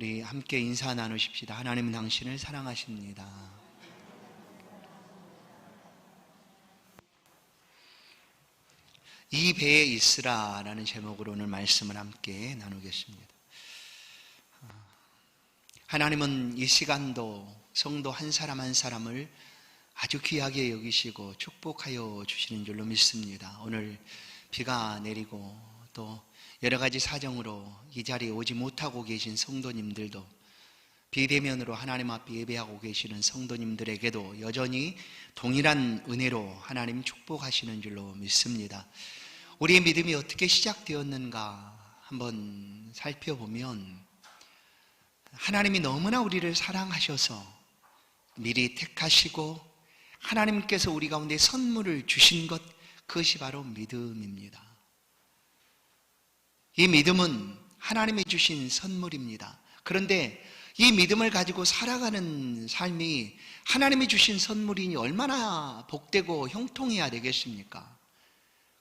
우리 함께 인사 나누십시다. 하나님은 당신을 사랑하십니다. 이 배에 있으라라는 제목으로 오늘 말씀을 함께 나누겠습니다. 하나님은 이 시간도 성도 한 사람 한 사람을 아주 귀하게 여기시고 축복하여 주시는 줄로 믿습니다. 오늘 비가 내리고 또 여러 가지 사정으로 이 자리에 오지 못하고 계신 성도님들도 비대면으로 하나님 앞에 예배하고 계시는 성도님들에게도 여전히 동일한 은혜로 하나님 축복하시는 줄로 믿습니다. 우리의 믿음이 어떻게 시작되었는가 한번 살펴보면 하나님이 너무나 우리를 사랑하셔서 미리 택하시고 하나님께서 우리 가운데 선물을 주신 것 그것이 바로 믿음입니다. 이 믿음은 하나님이 주신 선물입니다. 그런데 이 믿음을 가지고 살아가는 삶이 하나님이 주신 선물이니 얼마나 복되고 형통해야 되겠습니까?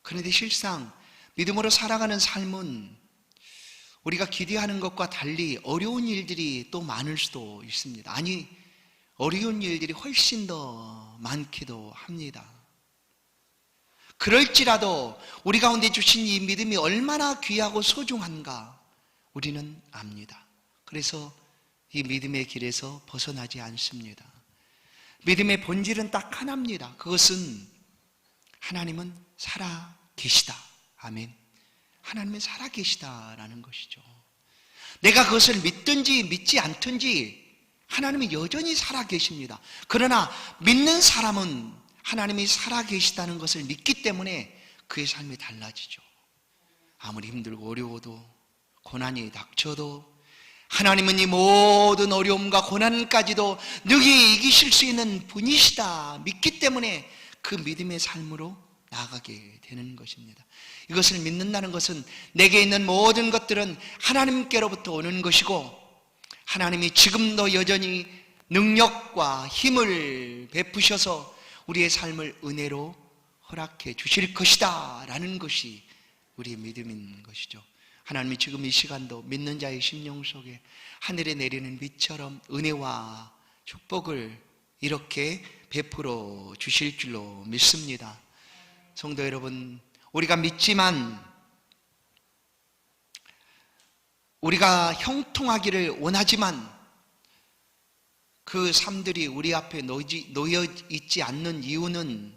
그런데 실상 믿음으로 살아가는 삶은 우리가 기대하는 것과 달리 어려운 일들이 또 많을 수도 있습니다. 아니, 어려운 일들이 훨씬 더 많기도 합니다. 그럴지라도 우리 가운데 주신 이 믿음이 얼마나 귀하고 소중한가 우리는 압니다. 그래서 이 믿음의 길에서 벗어나지 않습니다. 믿음의 본질은 딱 하나입니다. 그것은 하나님은 살아 계시다. 아멘. 하나님은 살아 계시다라는 것이죠. 내가 그것을 믿든지 믿지 않든지 하나님이 여전히 살아 계십니다. 그러나 믿는 사람은 하나님이 살아 계시다는 것을 믿기 때문에 그의 삶이 달라지죠. 아무리 힘들고 어려워도 고난이 닥쳐도 하나님은 이 모든 어려움과 고난까지도 능히 이기실 수 있는 분이시다 믿기 때문에 그 믿음의 삶으로 나아가게 되는 것입니다. 이것을 믿는다는 것은 내게 있는 모든 것들은 하나님께로부터 오는 것이고 하나님이 지금도 여전히 능력과 힘을 베푸셔서 우리의 삶을 은혜로 허락해 주실 것이다 라는 것이 우리의 믿음인 것이죠. 하나님이 지금 이 시간도 믿는 자의 심령 속에 하늘에 내리는 빛처럼 은혜와 축복을 이렇게 베풀어 주실 줄로 믿습니다. 성도 여러분, 우리가 믿지만 우리가 형통하기를 원하지만 그 삶들이 우리 앞에 놓여 있지 않는 이유는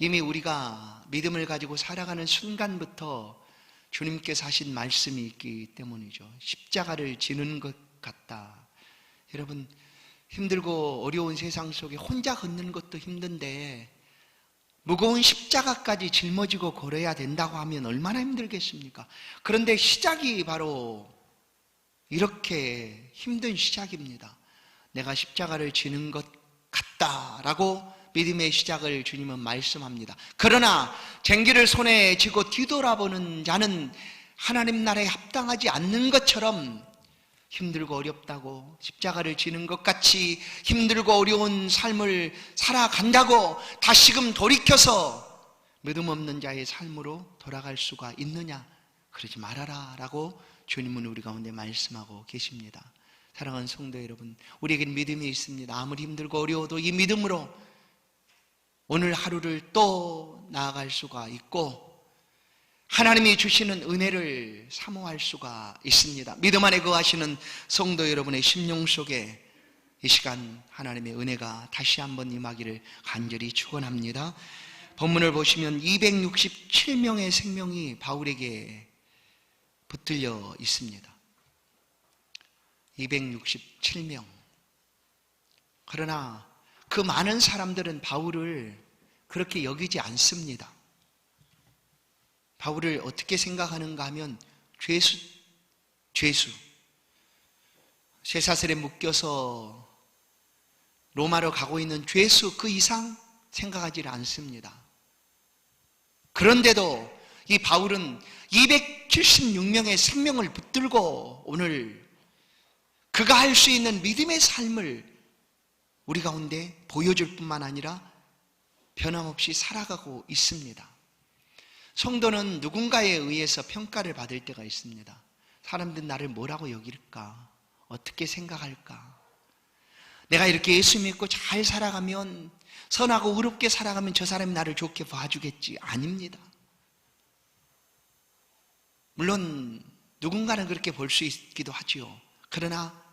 이미 우리가 믿음을 가지고 살아가는 순간부터 주님께서 하신 말씀이 있기 때문이죠. 십자가를 지는 것 같다. 여러분, 힘들고 어려운 세상 속에 혼자 걷는 것도 힘든데 무거운 십자가까지 짊어지고 걸어야 된다고 하면 얼마나 힘들겠습니까? 그런데 시작이 바로 이렇게 힘든 시작입니다. 내가 십자가를 지는 것 같다라고 믿음의 시작을 주님은 말씀합니다. 그러나 쟁기를 손에 쥐고 뒤돌아보는 자는 하나님 나라에 합당하지 않는 것처럼 힘들고 어렵다고 십자가를 지는 것 같이 힘들고 어려운 삶을 살아간다고 다시금 돌이켜서 믿음 없는 자의 삶으로 돌아갈 수가 있느냐? 그러지 말아라 라고 주님은 우리 가운데 말씀하고 계십니다. 사랑하는 성도 여러분, 우리에겐 믿음이 있습니다. 아무리 힘들고 어려워도 이 믿음으로 오늘 하루를 또 나아갈 수가 있고 하나님이 주시는 은혜를 사모할 수가 있습니다. 믿음 안에 거하시는 성도 여러분의 심령 속에 이 시간 하나님의 은혜가 다시 한번 임하기를 간절히 축원합니다. 본문을 보시면 267명의 생명이 바울에게 붙들려 있습니다. 267명. 그러나 그 많은 사람들은 바울을 그렇게 여기지 않습니다. 바울을 어떻게 생각하는가 하면 죄수, 죄수. 쇠사슬에 묶여서 로마로 가고 있는 죄수 그 이상 생각하지 않습니다. 그런데도 이 바울은 276명의 생명을 붙들고 오늘 그가 할 수 있는 믿음의 삶을 우리 가운데 보여줄 뿐만 아니라 변함없이 살아가고 있습니다. 성도는 누군가에 의해서 평가를 받을 때가 있습니다. 사람들 나를 뭐라고 여길까? 어떻게 생각할까? 내가 이렇게 예수 믿고 잘 살아가면 선하고 의롭게 살아가면 저 사람이 나를 좋게 봐주겠지. 아닙니다. 물론 누군가는 그렇게 볼 수 있기도 하지요. 그러나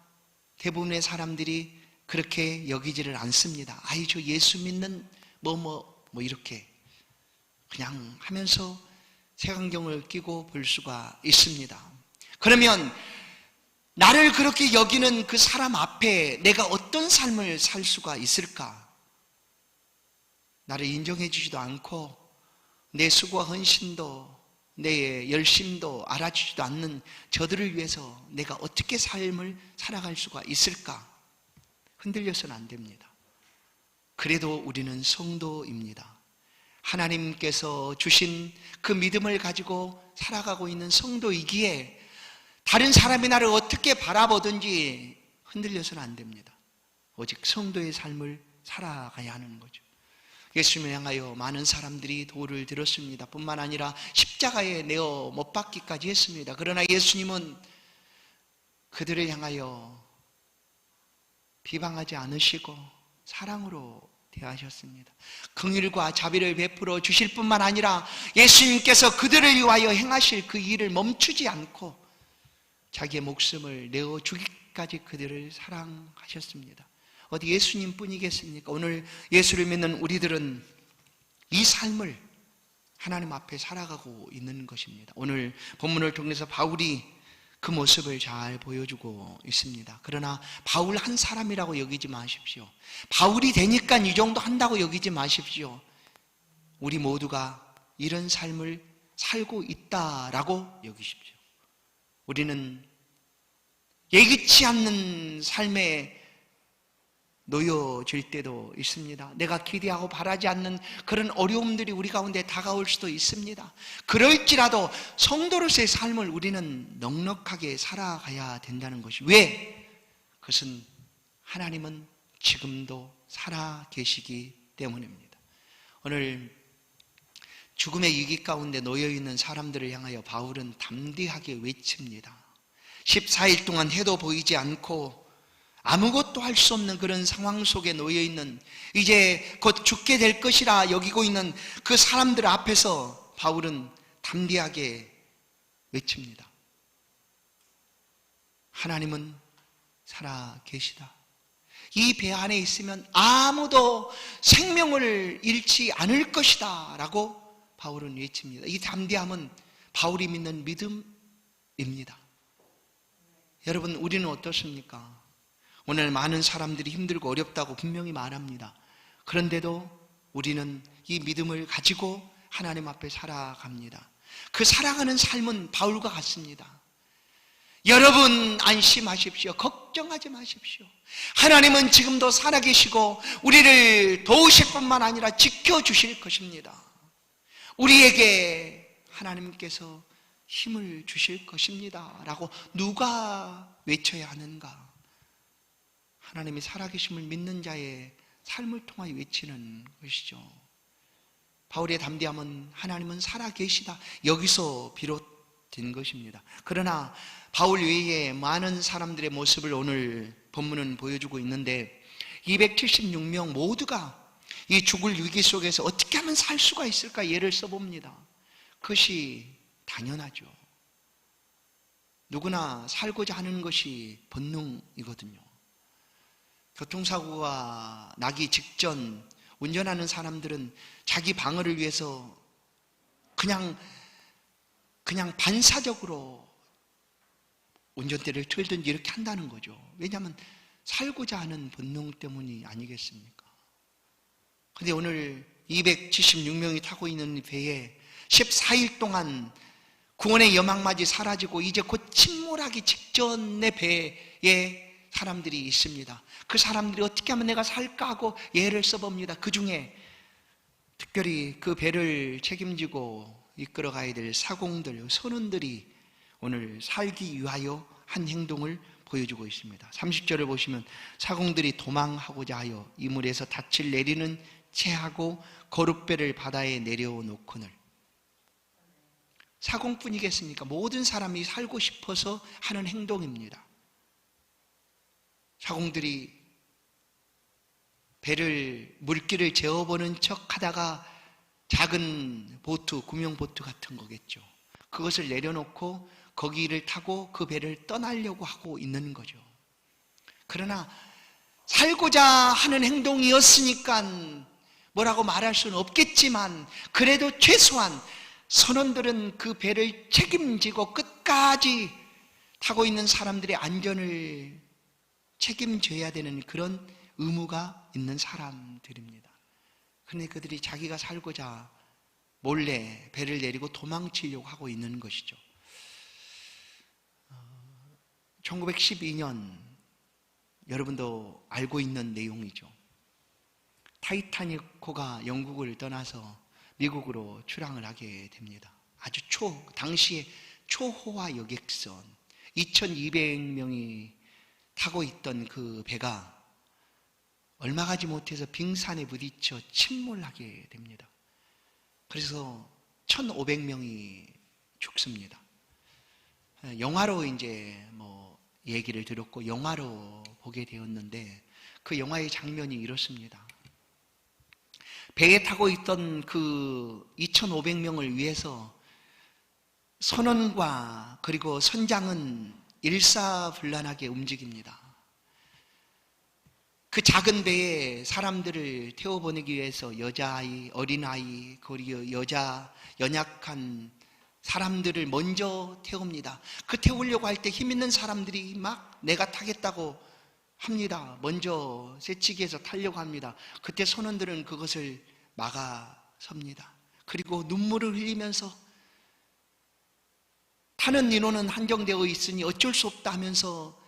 대부분의 사람들이 그렇게 여기지를 않습니다. 아이, 저 예수 믿는 뭐, 뭐, 뭐, 이렇게. 그냥 하면서 색안경을 끼고 볼 수가 있습니다. 그러면 나를 그렇게 여기는 그 사람 앞에 내가 어떤 삶을 살 수가 있을까? 나를 인정해 주지도 않고 내 수고와 헌신도 내 열심도 알아주지도 않는 저들을 위해서 내가 어떻게 삶을 살아갈 수가 있을까? 흔들려서는 안 됩니다. 그래도 우리는 성도입니다. 하나님께서 주신 그 믿음을 가지고 살아가고 있는 성도이기에 다른 사람이 나를 어떻게 바라보든지 흔들려서는 안 됩니다. 오직 성도의 삶을 살아가야 하는 거죠. 예수님을 향하여 많은 사람들이 도를 들었습니다. 뿐만 아니라 십자가에 내어 못 박기까지 했습니다. 그러나 예수님은 그들을 향하여 비방하지 않으시고 사랑으로 대하셨습니다. 긍휼과 자비를 베풀어 주실 뿐만 아니라 예수님께서 그들을 위하여 행하실 그 일을 멈추지 않고 자기의 목숨을 내어 주기까지 그들을 사랑하셨습니다. 어디 예수님 뿐이겠습니까? 오늘 예수를 믿는 우리들은 이 삶을 하나님 앞에 살아가고 있는 것입니다. 오늘 본문을 통해서 바울이 그 모습을 잘 보여주고 있습니다. 그러나 바울 한 사람이라고 여기지 마십시오. 바울이 되니까 이 정도 한다고 여기지 마십시오. 우리 모두가 이런 삶을 살고 있다라고 여기십시오. 우리는 예기치 않는 삶에 놓여질 때도 있습니다. 내가 기대하고 바라지 않는 그런 어려움들이 우리 가운데 다가올 수도 있습니다. 그럴지라도 성도로서의 삶을 우리는 넉넉하게 살아가야 된다는 것이 왜? 그것은 하나님은 지금도 살아 계시기 때문입니다. 오늘 죽음의 위기 가운데 놓여 있는 사람들을 향하여 바울은 담대하게 외칩니다. 14일 동안 해도 보이지 않고 아무것도 할 수 없는 그런 상황 속에 놓여 있는 이제 곧 죽게 될 것이라 여기고 있는 그 사람들 앞에서 바울은 담대하게 외칩니다. 하나님은 살아 계시다. 이 배 안에 있으면 아무도 생명을 잃지 않을 것이다. 라고 바울은 외칩니다. 이 담대함은 바울이 믿는 믿음입니다. 여러분, 우리는 어떻습니까? 오늘 많은 사람들이 힘들고 어렵다고 분명히 말합니다. 그런데도 우리는 이 믿음을 가지고 하나님 앞에 살아갑니다. 그 살아가는 삶은 바울과 같습니다. 여러분 안심하십시오. 걱정하지 마십시오. 하나님은 지금도 살아계시고 우리를 도우실 뿐만 아니라 지켜주실 것입니다. 우리에게 하나님께서 힘을 주실 것입니다. 라고 누가 외쳐야 하는가? 하나님이 살아계심을 믿는 자의 삶을 통하여 외치는 것이죠. 바울의 담대함은 하나님은 살아계시다. 여기서 비롯된 것입니다. 그러나 바울 외에 많은 사람들의 모습을 오늘 본문은 보여주고 있는데 276명 모두가 이 죽을 위기 속에서 어떻게 하면 살 수가 있을까 예를 써봅니다. 그것이 당연하죠. 누구나 살고자 하는 것이 본능이거든요. 교통사고가 나기 직전 운전하는 사람들은 자기 방어를 위해서 그냥 그냥 반사적으로 운전대를 틀든지 이렇게 한다는 거죠. 왜냐하면 살고자 하는 본능 때문이 아니겠습니까? 근데 오늘 276명이 타고 있는 배에 14일 동안 구원의 여망맞이 사라지고 이제 곧 침몰하기 직전의 배에 사람들이 있습니다. 그 사람들이 어떻게 하면 내가 살까 하고 예를 써봅니다. 그 중에 특별히 그 배를 책임지고 이끌어 가야 될 사공들, 선원들이 오늘 살기 위하여 한 행동을 보여주고 있습니다. 30절을 보시면 사공들이 도망하고자 하여 이물에서 닻을 내리는 채하고 거룩배를 바다에 내려놓거늘 사공뿐이겠습니까? 모든 사람이 살고 싶어서 하는 행동입니다. 사공들이 배를 물길을 재어보는 척 하다가 작은 보트, 구명 보트 같은 거겠죠. 그것을 내려놓고 거기를 타고 그 배를 떠나려고 하고 있는 거죠. 그러나 살고자 하는 행동이었으니까 뭐라고 말할 수는 없겠지만 그래도 최소한 선원들은 그 배를 책임지고 끝까지 타고 있는 사람들의 안전을 책임져야 되는 그런 의무가 있는 사람들입니다. 그런데 그들이 자기가 살고자 몰래 배를 내리고 도망치려고 하고 있는 것이죠. 1912년 여러분도 알고 있는 내용이죠. 타이타닉호가 영국을 떠나서 미국으로 출항을 하게 됩니다. 아주 초 당시에 초호화 여객선 2,200명이 타고 있던 그 배가 얼마 가지 못해서 빙산에 부딪혀 침몰하게 됩니다. 그래서 1,500명이 죽습니다. 영화로 이제 뭐 얘기를 들었고 영화로 보게 되었는데 그 영화의 장면이 이렇습니다. 배에 타고 있던 그 2,500명을 위해서 선원과 그리고 선장은 일사불란하게 움직입니다. 그 작은 배에 사람들을 태워보내기 위해서 여자아이, 어린아이, 그리고 여자, 연약한 사람들을 먼저 태웁니다. 그 태우려고 할 때 힘 있는 사람들이 막 내가 타겠다고 합니다. 먼저 새치기에서 타려고 합니다. 그때 선원들은 그것을 막아섭니다. 그리고 눈물을 흘리면서 타는 인원은 한정되어 있으니 어쩔 수 없다 하면서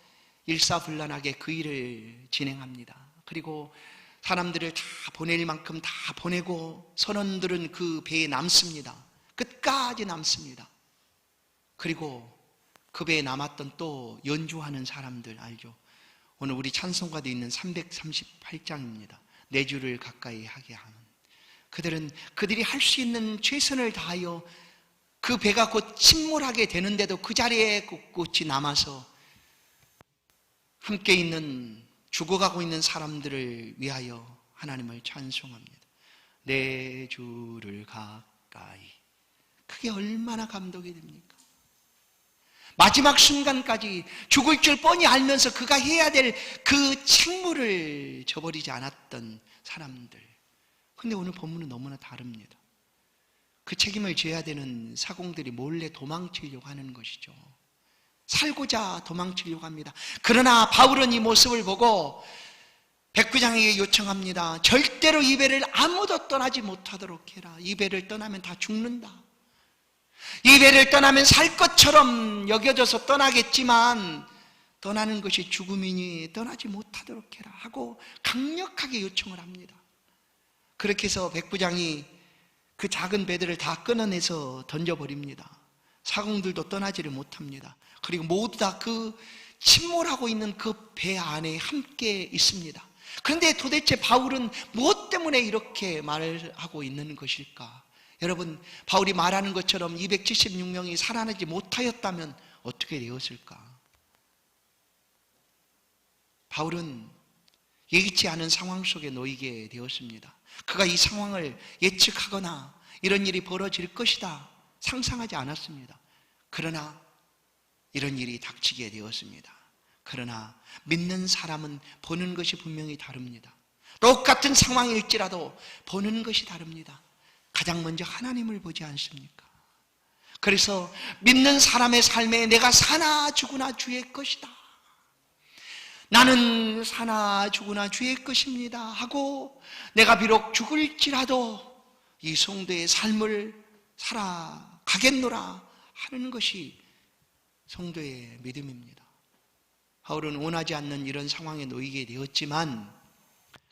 일사불란하게 그 일을 진행합니다. 그리고 사람들을 다 보낼 만큼 다 보내고 선원들은 그 배에 남습니다. 끝까지 남습니다. 그리고 그 배에 남았던 또 연주하는 사람들 알죠? 오늘 우리 찬송가도 있는 338장입니다. 내 주를 가까이 하게 하는. 그들은 그들이 할 수 있는 최선을 다하여 그 배가 곧 침몰하게 되는데도 그 자리에 꿋꿋이 남아서 함께 있는 죽어가고 있는 사람들을 위하여 하나님을 찬송합니다. 내 주를 가까이. 그게 얼마나 감동이 됩니까? 마지막 순간까지 죽을 줄 뻔히 알면서 그가 해야 될 그 책무를 저버리지 않았던 사람들. 근데 오늘 본문은 너무나 다릅니다. 그 책임을 져야 되는 사공들이 몰래 도망치려고 하는 것이죠. 살고자 도망치려고 합니다. 그러나 바울은 이 모습을 보고 백부장에게 요청합니다. 절대로 이 배를 아무도 떠나지 못하도록 해라. 이 배를 떠나면 다 죽는다. 이 배를 떠나면 살 것처럼 여겨져서 떠나겠지만 떠나는 것이 죽음이니 떠나지 못하도록 해라 하고 강력하게 요청을 합니다. 그렇게 해서 백부장이 그 작은 배들을 다 끊어내서 던져버립니다. 사공들도 떠나지를 못합니다. 그리고 모두 다 그 침몰하고 있는 그 배 안에 함께 있습니다. 그런데 도대체 바울은 무엇 때문에 이렇게 말을 하고 있는 것일까? 여러분, 바울이 말하는 것처럼 276명이 살아나지 못하였다면 어떻게 되었을까? 바울은 예기치 않은 상황 속에 놓이게 되었습니다. 그가 이 상황을 예측하거나 이런 일이 벌어질 것이다 상상하지 않았습니다. 그러나 이런 일이 닥치게 되었습니다. 그러나 믿는 사람은 보는 것이 분명히 다릅니다. 똑같은 상황일지라도 보는 것이 다릅니다. 가장 먼저 하나님을 보지 않습니까? 그래서 믿는 사람의 삶에 내가 사나 죽으나 주의 것이다. 나는 사나 죽으나 주의 것입니다. 하고 내가 비록 죽을지라도 이 성도의 삶을 살아가겠노라 하는 것이 성도의 믿음입니다. 바울은 원하지 않는 이런 상황에 놓이게 되었지만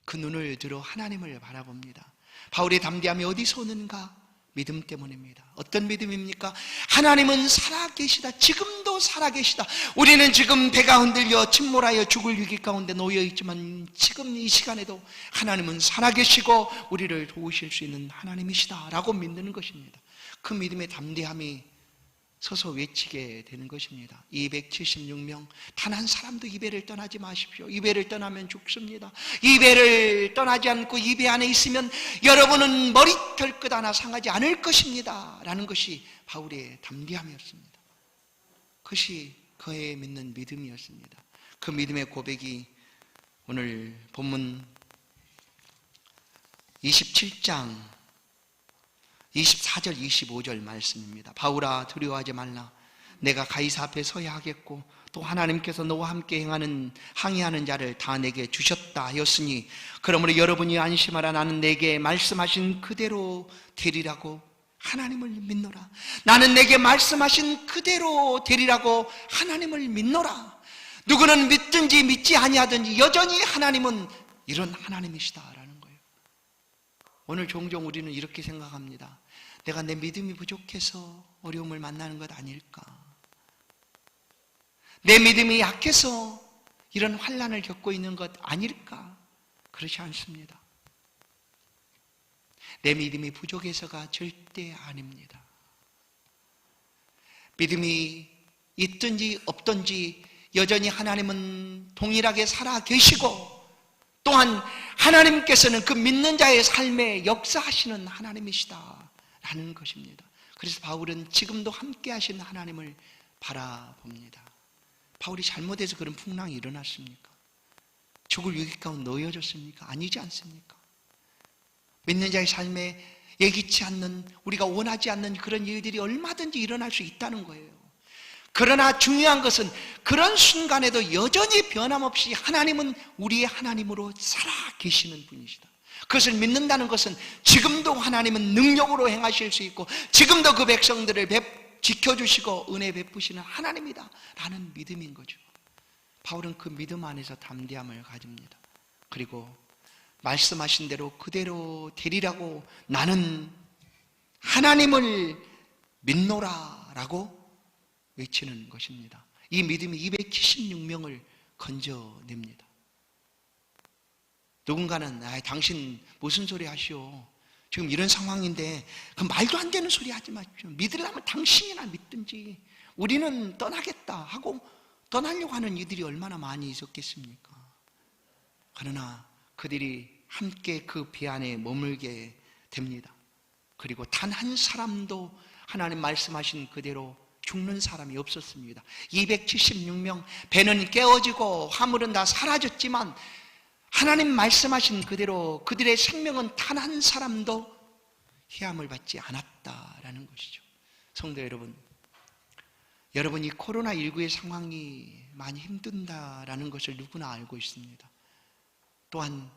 그 눈을 들어 하나님을 바라봅니다. 바울의 담대함이 어디서 오는가? 믿음 때문입니다. 어떤 믿음입니까? 하나님은 살아계시다. 지금도 살아계시다. 우리는 지금 배가 흔들려 침몰하여 죽을 위기 가운데 놓여 있지만 지금 이 시간에도 하나님은 살아계시고 우리를 도우실 수 있는 하나님이시다. 라고 믿는 것입니다. 그 믿음의 담대함이 서서 외치게 되는 것입니다. 276명 단 한 사람도 이 배를 떠나지 마십시오. 이 배를 떠나면 죽습니다. 이 배를 떠나지 않고 이배 안에 있으면 여러분은 머리털 끝 하나 상하지 않을 것입니다. 라는 것이 바울의 담대함이었습니다. 그것이 그의 믿는 믿음이었습니다. 그 믿음의 고백이 오늘 본문 27장 24절 25절 말씀입니다. 바울아 두려워하지 말라. 내가 가이사 앞에 서야 하겠고 또 하나님께서 너와 함께 행하는 항의하는 자를 다 내게 주셨다 하였으니 그러므로 여러분이 안심하라 나는 내게 말씀하신 그대로 되리라고 하나님을 믿노라. 나는 내게 말씀하신 그대로 되리라고 하나님을 믿노라. 누구는 믿든지 믿지 아니하든지 여전히 하나님은 이런 하나님이시다라는 거예요. 오늘 종종 우리는 이렇게 생각합니다. 내가 내 믿음이 부족해서 어려움을 만나는 것 아닐까? 내 믿음이 약해서 이런 환란을 겪고 있는 것 아닐까? 그렇지 않습니다. 내 믿음이 부족해서가 절대 아닙니다. 믿음이 있든지 없든지 여전히 하나님은 동일하게 살아 계시고 또한 하나님께서는 그 믿는 자의 삶에 역사하시는 하나님이시다라는 것입니다. 그래서 바울은 지금도 함께 하시는 하나님을 바라봅니다. 바울이 잘못해서 그런 풍랑이 일어났습니까? 죽을 위기 가운데 놓여졌습니까? 아니지 않습니까? 믿는 자의 삶에 예기치 않는 우리가 원하지 않는 그런 일들이 얼마든지 일어날 수 있다는 거예요. 그러나 중요한 것은 그런 순간에도 여전히 변함없이 하나님은 우리의 하나님으로 살아 계시는 분이시다. 그것을 믿는다는 것은 지금도 하나님은 능력으로 행하실 수 있고 지금도 그 백성들을 뵙, 지켜주시고 은혜 베푸시는 하나님이다. 라는 믿음인 거죠. 바울은 그 믿음 안에서 담대함을 가집니다. 그리고 말씀하신 대로 그대로 되리라고 나는 하나님을 믿노라 라고 외치는 것입니다. 이 믿음이 276명을 건져냅니다. 누군가는 아, 당신 무슨 소리 하시오? 지금 이런 상황인데 그 말도 안 되는 소리 하지 마십시오. 믿으려면 당신이나 믿든지 우리는 떠나겠다 하고 떠나려고 하는 이들이 얼마나 많이 있었겠습니까? 그러나 그들이 함께 그 배 안에 머물게 됩니다. 그리고 단 한 사람도 하나님 말씀하신 그대로 죽는 사람이 없었습니다. 276명 배는 깨어지고 화물은 다 사라졌지만 하나님 말씀하신 그대로 그들의 생명은 단 한 사람도 희함을 받지 않았다라는 것이죠. 성도 여러분, 여러분 이 코로나19의 상황이 많이 힘든다라는 것을 누구나 알고 있습니다. 또한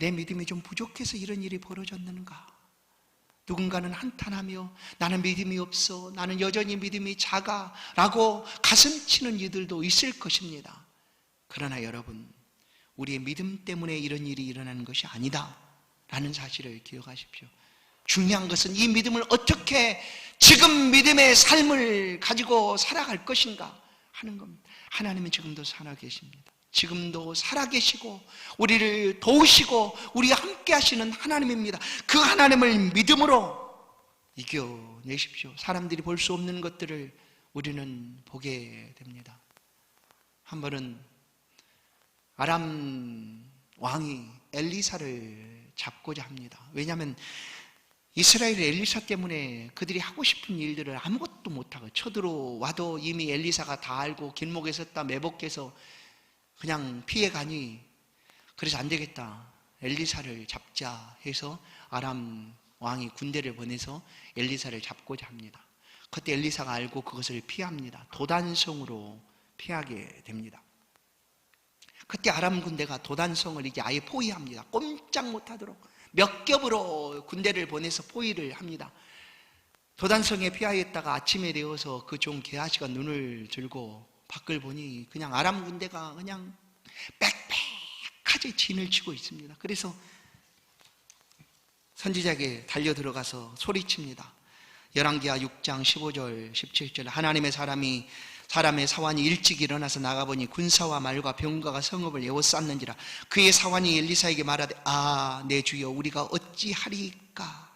내 믿음이 좀 부족해서 이런 일이 벌어졌는가? 누군가는 한탄하며 나는 믿음이 없어. 나는 여전히 믿음이 작아. 라고 가슴 치는 이들도 있을 것입니다. 그러나 여러분, 우리의 믿음 때문에 이런 일이 일어나는 것이 아니다. 라는 사실을 기억하십시오. 중요한 것은 이 믿음을 어떻게 지금 믿음의 삶을 가지고 살아갈 것인가 하는 겁니다. 하나님은 지금도 살아 계십니다. 지금도 살아계시고 우리를 도우시고 우리와 함께 하시는 하나님입니다. 그 하나님을 믿음으로 이겨내십시오. 사람들이 볼 수 없는 것들을 우리는 보게 됩니다. 한 번은 아람 왕이 엘리사를 잡고자 합니다. 왜냐하면 이스라엘 엘리사 때문에 그들이 하고 싶은 일들을 아무것도 못하고 쳐들어와도 이미 엘리사가 다 알고 길목에 섰다 매복해서 그냥 피해가니 그래서 안 되겠다. 엘리사를 잡자 해서 아람 왕이 군대를 보내서 엘리사를 잡고자 합니다. 그때 엘리사가 알고 그것을 피합니다. 도단성으로 피하게 됩니다. 그때 아람 군대가 도단성을 이게 아예 포위합니다. 꼼짝 못하도록 몇 겹으로 군대를 보내서 포위를 합니다. 도단성에 피하였다가 아침에 되어서 그 종 게하시가 눈을 들고 밖을 보니 그냥 아람 군대가 그냥 빽빽하게 진을 치고 있습니다. 그래서 선지자에게 달려 들어가서 소리칩니다. 열왕기하 6장 15절 17절 하나님의 사람이 사람의 사환이 일찍 일어나서 나가보니 군사와 말과 병가가 성읍을 에워쌌는지라 그의 사환이 엘리사에게 말하되 아 내 주여 우리가 어찌하리까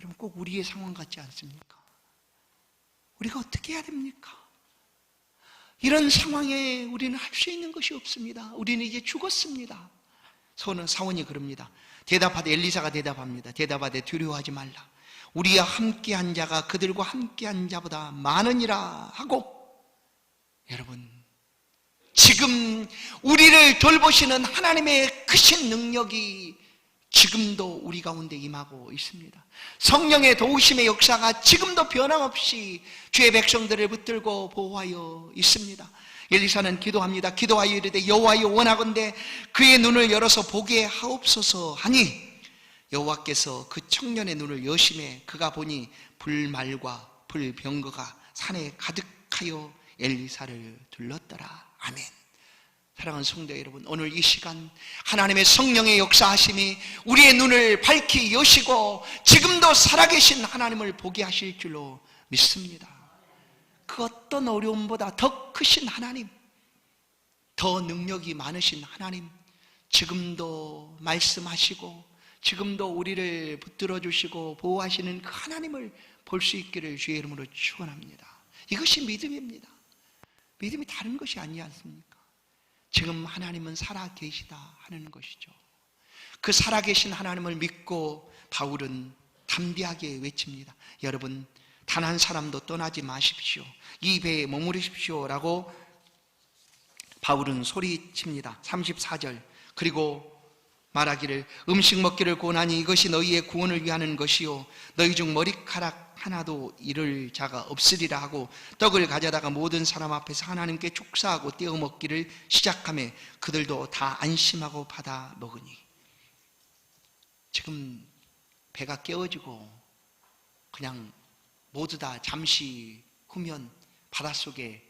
여러분 꼭 우리의 상황 같지 않습니까? 우리가 어떻게 해야 됩니까? 이런 상황에 우리는 할 수 있는 것이 없습니다. 우리는 이제 죽었습니다. 서는 사원이 그럽니다. 대답하되 엘리사가 대답합니다. 대답하되 두려워하지 말라. 우리와 함께한 자가 그들과 함께한 자보다 많으니라 하고 여러분 지금 우리를 돌보시는 하나님의 크신 능력이 지금도 우리 가운데 임하고 있습니다. 성령의 도우심의 역사가 지금도 변함없이 주의 백성들을 붙들고 보호하여 있습니다. 엘리사는 기도합니다. 기도하여 이르되 여호와여 원하건대 그의 눈을 열어서 보게 하옵소서 하니 여호와께서 그 청년의 눈을 여심해 그가 보니 불말과 불병거가 산에 가득하여 엘리사를 둘렀더라. 아멘. 사랑하는 성도 여러분, 오늘 이 시간 하나님의 성령의 역사하심이 우리의 눈을 밝히 여시고 지금도 살아계신 하나님을 보게 하실 줄로 믿습니다. 그 어떤 어려움보다 더 크신 하나님, 더 능력이 많으신 하나님, 지금도 말씀하시고 지금도 우리를 붙들어 주시고 보호하시는 그 하나님을 볼 수 있기를 주의 이름으로 축원합니다. 이것이 믿음입니다. 믿음이 다른 것이 아니지 않습니까? 지금 하나님은 살아 계시다 하는 것이죠. 그 살아 계신 하나님을 믿고 바울은 담대하게 외칩니다. 여러분, 단 한 사람도 떠나지 마십시오. 이 배에 머무르십시오 라고 바울은 소리칩니다. 34절. 그리고 말하기를 음식 먹기를 권하니 이것이 너희의 구원을 위하는 것이요 너희 중 머리카락 하나도 잃을 자가 없으리라 하고 떡을 가져다가 모든 사람 앞에서 하나님께 축사하고 떼어 먹기를 시작하며 그들도 다 안심하고 받아 먹으니 지금 배가 깨어지고 그냥 모두 다 잠시 후면 바닷속에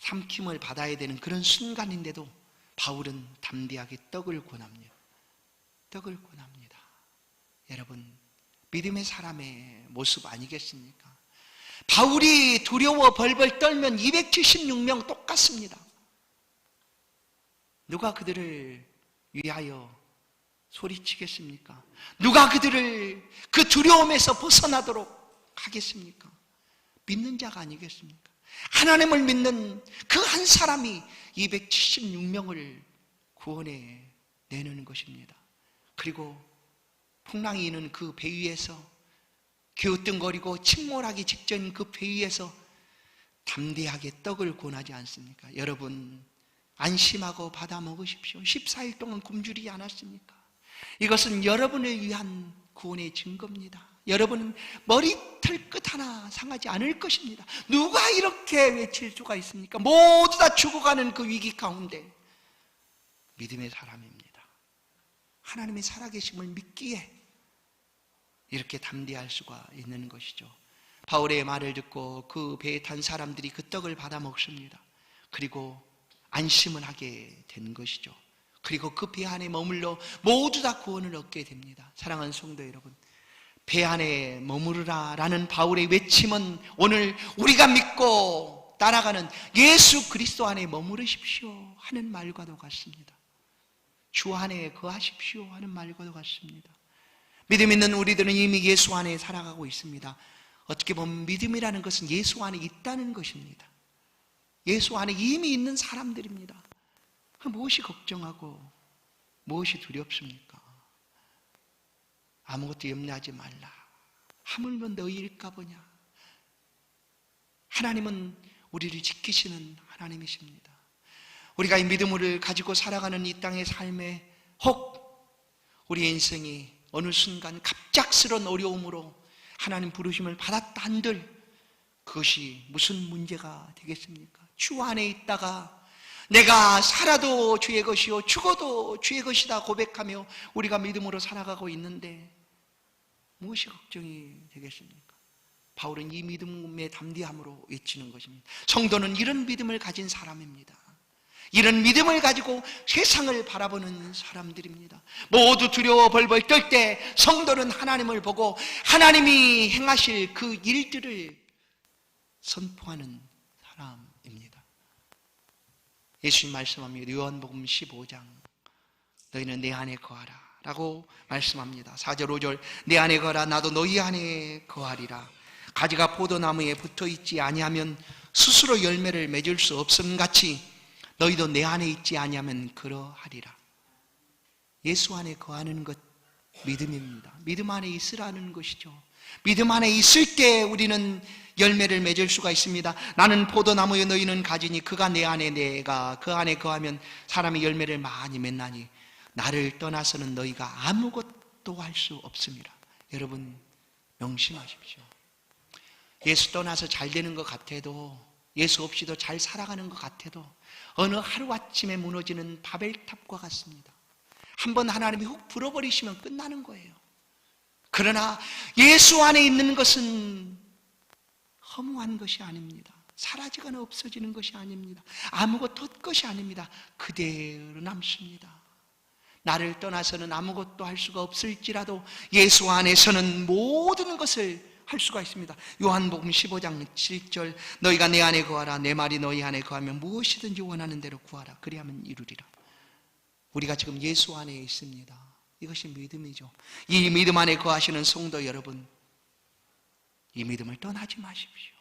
삼킴을 받아야 되는 그런 순간인데도 바울은 담대하게 떡을 권합니다. 떡을 권합니다. 여러분, 믿음의 사람의 모습 아니겠습니까? 바울이 두려워 벌벌 떨면 276명 똑같습니다. 누가 그들을 위하여 소리치겠습니까? 누가 그들을 그 두려움에서 벗어나도록 하겠습니까? 믿는 자가 아니겠습니까? 하나님을 믿는 그 한 사람이 276명을 구원해 내는 것입니다. 그리고 풍랑이 있는 그 배 위에서 기우뚱거리고 침몰하기 직전 그배 위에서 담대하게 떡을 권하지 않습니까? 여러분 안심하고 받아 먹으십시오. 14일 동안 굶주리지 않았습니까? 이것은 여러분을 위한 구원의 증거입니다. 여러분은 머리털 끝 하나 상하지 않을 것입니다. 누가 이렇게 외칠 수가 있습니까? 모두 다 죽어가는 그 위기 가운데 믿음의 사람입니다. 하나님의 살아계심을 믿기에 이렇게 담대할 수가 있는 것이죠. 바울의 말을 듣고 그 배에 탄 사람들이 그 떡을 받아 먹습니다. 그리고 안심을 하게 된 것이죠. 그리고 그 배 안에 머물러 모두 다 구원을 얻게 됩니다. 사랑하는 성도 여러분, 배 안에 머무르라 라는 바울의 외침은 오늘 우리가 믿고 따라가는 예수 그리스도 안에 머무르십시오 하는 말과도 같습니다. 주 안에 거하십시오 하는 말과도 같습니다. 믿음 있는 우리들은 이미 예수 안에 살아가고 있습니다. 어떻게 보면 믿음이라는 것은 예수 안에 있다는 것입니다. 예수 안에 이미 있는 사람들입니다. 무엇이 걱정하고 무엇이 두렵습니까? 아무것도 염려하지 말라. 하물며 너희일까 보냐. 하나님은 우리를 지키시는 하나님이십니다. 우리가 이 믿음을 가지고 살아가는 이 땅의 삶에 혹 우리 인생이 어느 순간 갑작스런 어려움으로 하나님 부르심을 받았다 한들 그것이 무슨 문제가 되겠습니까? 주 안에 있다가 내가 살아도 주의 것이요 죽어도 주의 것이다 고백하며 우리가 믿음으로 살아가고 있는데 무엇이 걱정이 되겠습니까? 바울은 이 믿음의 담대함으로 외치는 것입니다. 성도는 이런 믿음을 가진 사람입니다. 이런 믿음을 가지고 세상을 바라보는 사람들입니다. 모두 두려워 벌벌 떨 때 성도는 하나님을 보고 하나님이 행하실 그 일들을 선포하는 사람입니다. 예수님 말씀합니다. 요한복음 15장 너희는 내 안에 거하라 라고 말씀합니다. 4절 5절 내 안에 거하라 나도 너희 안에 거하리라 가지가 포도나무에 붙어 있지 아니하면 스스로 열매를 맺을 수 없음 같이 너희도 내 안에 있지 아니하면 그러하리라. 예수 안에 거하는 것 믿음입니다. 믿음 안에 있으라는 것이죠. 믿음 안에 있을 때 우리는 열매를 맺을 수가 있습니다. 나는 포도나무에 너희는 가지니 그가 내 안에 내가 그 안에 거하면 사람이 열매를 많이 맺나니 나를 떠나서는 너희가 아무것도 할 수 없습니다. 여러분 명심하십시오. 예수 떠나서 잘 되는 것 같아도 예수 없이도 잘 살아가는 것 같아도 어느 하루아침에 무너지는 바벨탑과 같습니다. 한번 하나님이 훅 불어버리시면 끝나는 거예요. 그러나 예수 안에 있는 것은 허무한 것이 아닙니다. 사라지거나 없어지는 것이 아닙니다. 아무것도 헛것이 아닙니다. 그대로 남습니다. 나를 떠나서는 아무것도 할 수가 없을지라도 예수 안에서는 모든 것을 할 수가 있습니다. 요한복음 15장 7절 너희가 내 안에 거하라 내 말이 너희 안에 거하면 무엇이든지 원하는 대로 구하라 그리하면 이루리라. 우리가 지금 예수 안에 있습니다. 이것이 믿음이죠. 이 믿음 안에 거하시는 성도 여러분, 이 믿음을 떠나지 마십시오.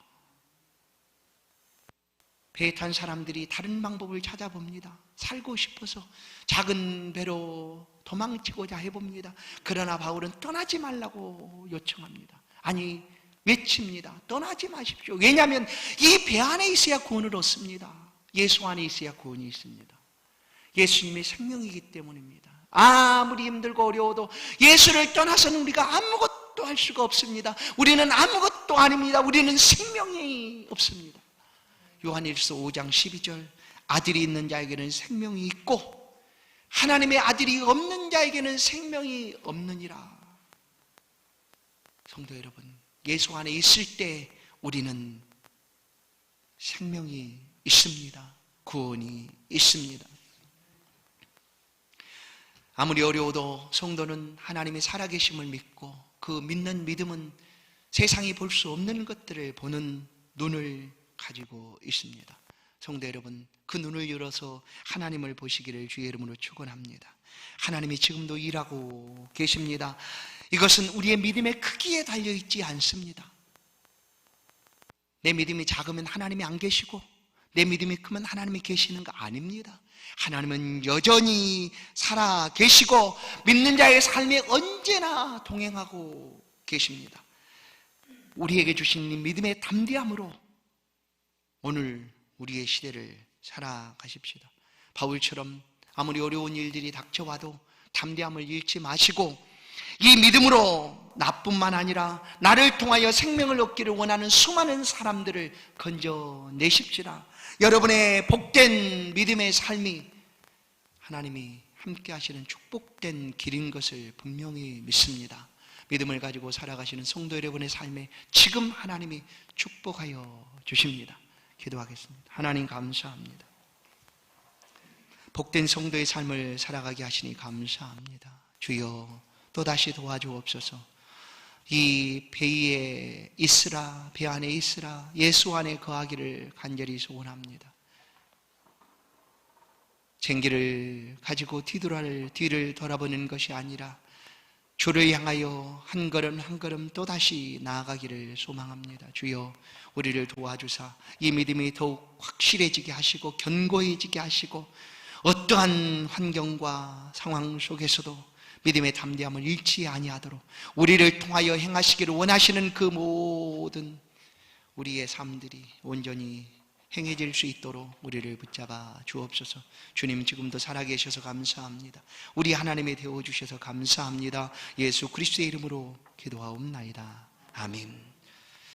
배에 탄 사람들이 다른 방법을 찾아봅니다. 살고 싶어서 작은 배로 도망치고자 해봅니다. 그러나 바울은 떠나지 말라고 요청합니다. 아니, 외칩니다. 떠나지 마십시오. 왜냐하면 이 배 안에 있어야 구원을 얻습니다. 예수 안에 있어야 구원이 있습니다. 예수님의 생명이기 때문입니다. 아무리 힘들고 어려워도 예수를 떠나서는 우리가 아무것도 할 수가 없습니다. 우리는 아무것도 아닙니다. 우리는 생명이 없습니다. 요한일서 5장 12절 아들이 있는 자에게는 생명이 있고 하나님의 아들이 없는 자에게는 생명이 없느니라. 성도 여러분, 예수 안에 있을 때 우리는 생명이 있습니다. 구원이 있습니다. 아무리 어려워도 성도는 하나님의 살아계심을 믿고 그 믿는 믿음은 세상이 볼 수 없는 것들을 보는 눈을 가지고 있습니다. 성도 여러분, 그 눈을 열어서 하나님을 보시기를 주의 이름으로 축원합니다. 하나님이 지금도 일하고 계십니다. 이것은 우리의 믿음의 크기에 달려 있지 않습니다. 내 믿음이 작으면 하나님이 안 계시고 내 믿음이 크면 하나님이 계시는 거 아닙니다. 하나님은 여전히 살아 계시고 믿는 자의 삶에 언제나 동행하고 계십니다. 우리에게 주신 이 믿음의 담대함으로 오늘 우리의 시대를 살아가십시다. 바울처럼 아무리 어려운 일들이 닥쳐와도 담대함을 잃지 마시고 이 믿음으로 나뿐만 아니라 나를 통하여 생명을 얻기를 원하는 수많은 사람들을 건져내십시다. 여러분의 복된 믿음의 삶이 하나님이 함께 하시는 축복된 길인 것을 분명히 믿습니다. 믿음을 가지고 살아가시는 성도 여러분의 삶에 지금 하나님이 축복하여 주십니다. 기도하겠습니다. 하나님 감사합니다. 복된 성도의 삶을 살아가게 하시니 감사합니다. 주여 또다시 도와주옵소서. 이 배에 있으라, 배 안에 있으라, 예수 안에 거하기를 간절히 소원합니다. 쟁기를 가지고 뒤돌아를 뒤를 돌아보는 것이 아니라 주를 향하여 한 걸음 한 걸음 또다시 나아가기를 소망합니다. 주여 우리를 도와주사 이 믿음이 더욱 확실해지게 하시고 견고해지게 하시고 어떠한 환경과 상황 속에서도 믿음의 담대함을 잃지 아니하도록 우리를 통하여 행하시기를 원하시는 그 모든 우리의 삶들이 온전히 행해질 수 있도록 우리를 붙잡아 주옵소서. 주님 지금도 살아계셔서 감사합니다. 우리 하나님의 되어 주셔서 감사합니다. 예수 그리스도의 이름으로 기도하옵나이다. 아멘.